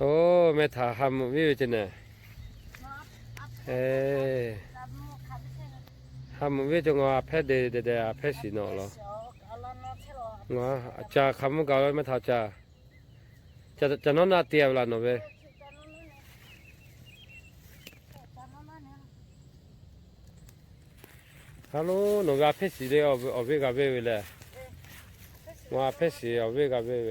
โอ้แม่ถาหำวิวจังน่ะเอ้หำวิวจังว่าแพทย์เดเดเดแพทย์สีเนาะเหรอ งาจะคำกาไม่ท่าจะจะจะนอนนาเตียเวลาโนเวฮัลโหลโนเวอาเพสีเดียวเอาเวกาเวเวเลยงาเพสีเอาเวกาเวเว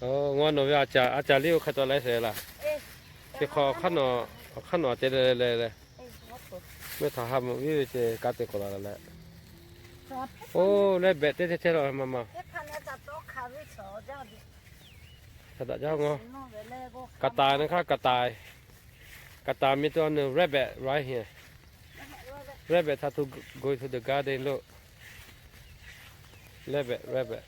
cho cho ngõ quăng ngõ sẽ ngõ ngõ video thở ngõ ta đây thì phía trên đây thật sao cho tiếp quăng ngõ ngõ ngõ cho ngõ quăng ngõ cho ngõ ngõ video thở phía trên thở sao ngõ sao tiếp quăng ngõ tê ni sẽ ồ ngõ nó với à cha à cha liu khát cho lấy sẽ là cái kho khát nó khát nó tê lê lê lê mới thở hầm video chơi cá tê cổ là lẹ โอ้เลยเบ็ดเต้เต้เรามามาสัตว์เจ้างอกระต่ายนะครับกระต่ายกระต่ายมีตัวหนึ่ง rabbit right here rabbit have to go to the garden look rabbit rabbit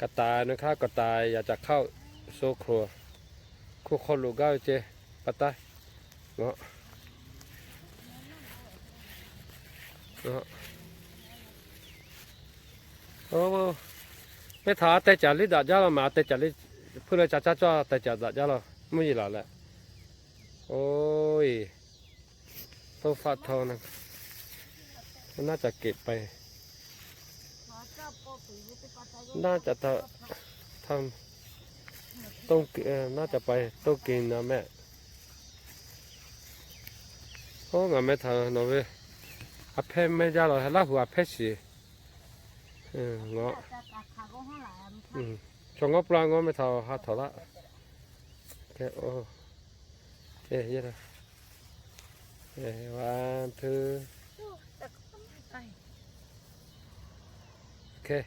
กระตายนะคะกระตายอยากจะเข้าโซครัวคู่คนลูกเก้าเจปะตายเนาะเนาะโอ้ไม่ทาแต่จัดลิดาจ้าละมาแต่จาดลิเพื่อจะจ้าจ้าแต่จัดจ้าละไม่ยีหล่ะแหละโอ้ยต้องฟาดทองนะน่าจะเก็บไป น่าจะทำต้องน่าจะไปต้องกินนะแม่โอ้งาไม่ทำนะเว้ยอาเพไม่จ้าหรอกลาหัวอาเพสิเอองออืมชงก็ปลางก็ไม่ทำฮัทละแค่โอ้เอ๊ยยังไงเอ๊ะวันที่ 이렇게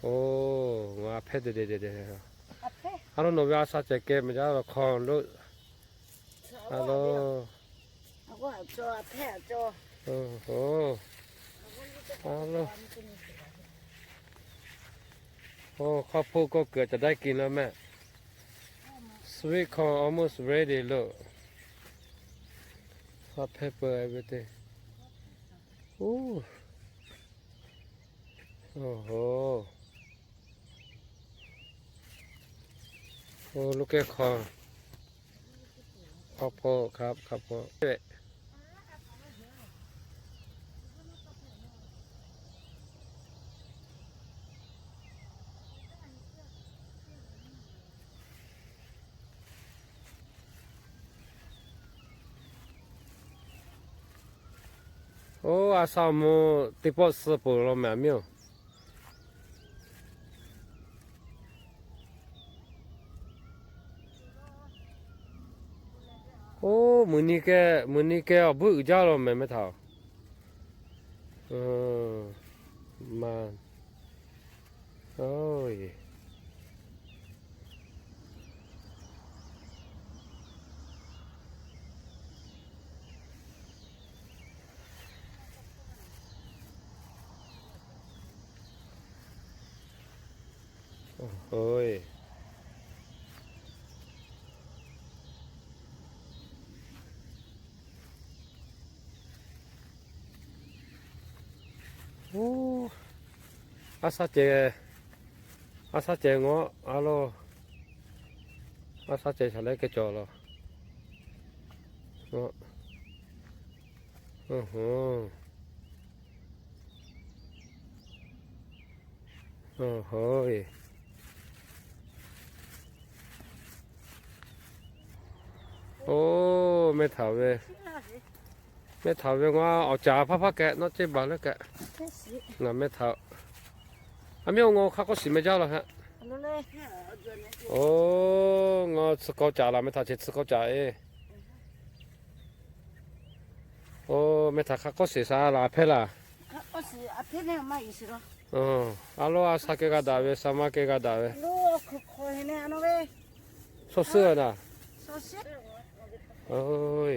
오, 뭐 앞에도 되되되 요. 앞 에? 하루 놈이 와서 제게 뭐자 콘 로. 하 루. 하고 저 앞에 저. 어, 어. 하 루. โอ้ข้าวโพดก็เกือจะได้กินแล้วแม่ sweet corn almost ready ลูกว่าเ pepper everything โอ้โหโอ้ลูกแก่คอข้าวโพดครับข้บวโพดโอ้อาสามติปอสปูโรแม่มิว มือนี้แกมือนี้แกเอาบุกจ้าเราไม่ไม่เท่าเออมาโอ้ยโอ้ย 오 아사제 아사제 어 알로 아사제 잘 했겠죠 알로 어 어허 어허 예. 오 메타 왜 แม่เถาเรีว่าเอาจ่าพับพักแกนอเจ็บบาแล้วแกน่ะไม่เถาอามีงอเขาก็สิไม่เจ้าแล้วฮะโอ้งอสกจ่าละไม่เถาเจ็ดสกจ่าเอโอ้ไม่เถาเขาก็สิสาลาเพล่ะเขาก็สิอาเพล่มาอีสิรออ๋ออาโลอาสักก็ได้เวสามาเกกาด้เวโลูกโคเฮเนอโนเวสอเสือน่ะสอเสือโอ้ย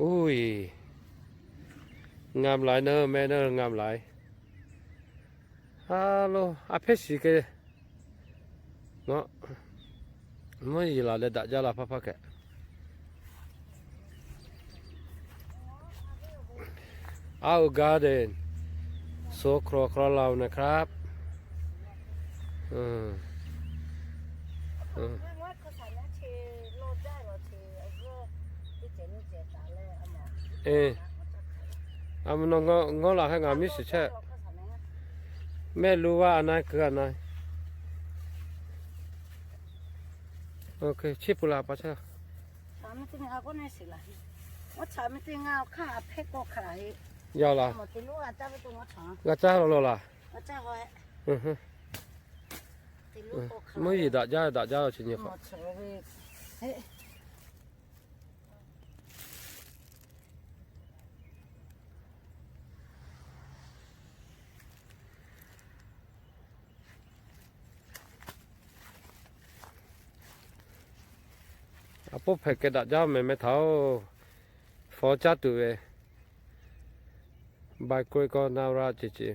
อุ้ย งามหลายเนอะแม่เนอะงามหลายฮัลโหลอาเพชรสิเกเนาะไม่ยีลาเลดักจาลาพักพักแกเอาการ์เดนโซครอครอเรานะครับ อืมอืม เอออามันงงอละให้งามิสิเช่ไม่รู้ว่าอันไหนคืออันไหนโอเคชิปุลาปะเช่ชามติงเอาก็ไม่สิละว่าชามติงเอาข้าเพกก็ขายยาวละหมดที่รู้อาจารย์ไปตรงว่าช้างอาจารย์รอละอาจารย์หอยอือฮึไม่ได้ด่าจ้าด่าจ้าเราชิ้นนี้ครับ Apo pheke da ja me me thao pho cha tu ve bai koi ko na ra chi chi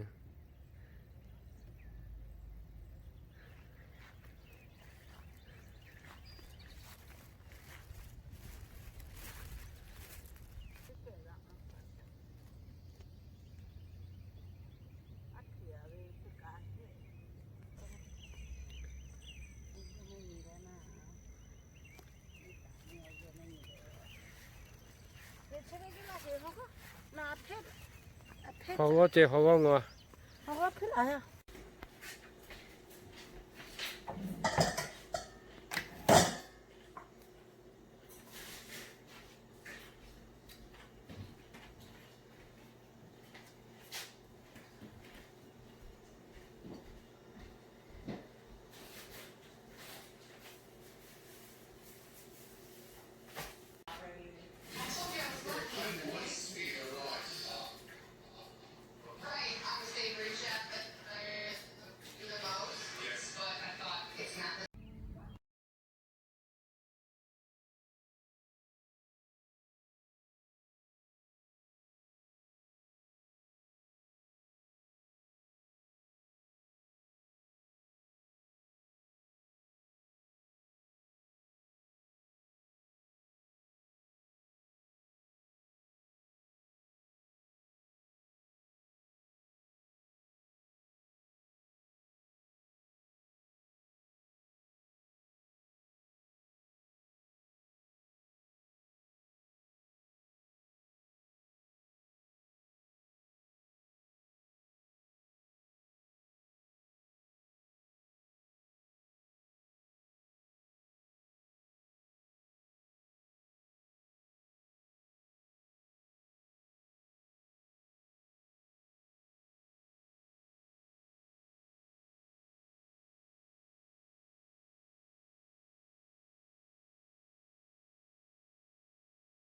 เขาก็เจเขาก็งัวเขาก็ขึ้นอะไรอะ